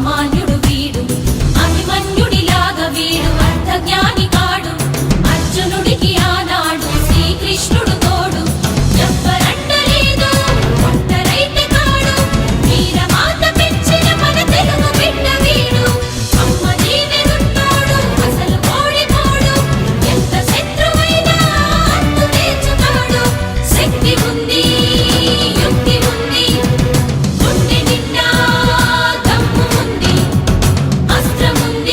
సామాన్యుడు వీడు. అభిమన్యుడిలాగా వీడు అర్థ జ్ఞాని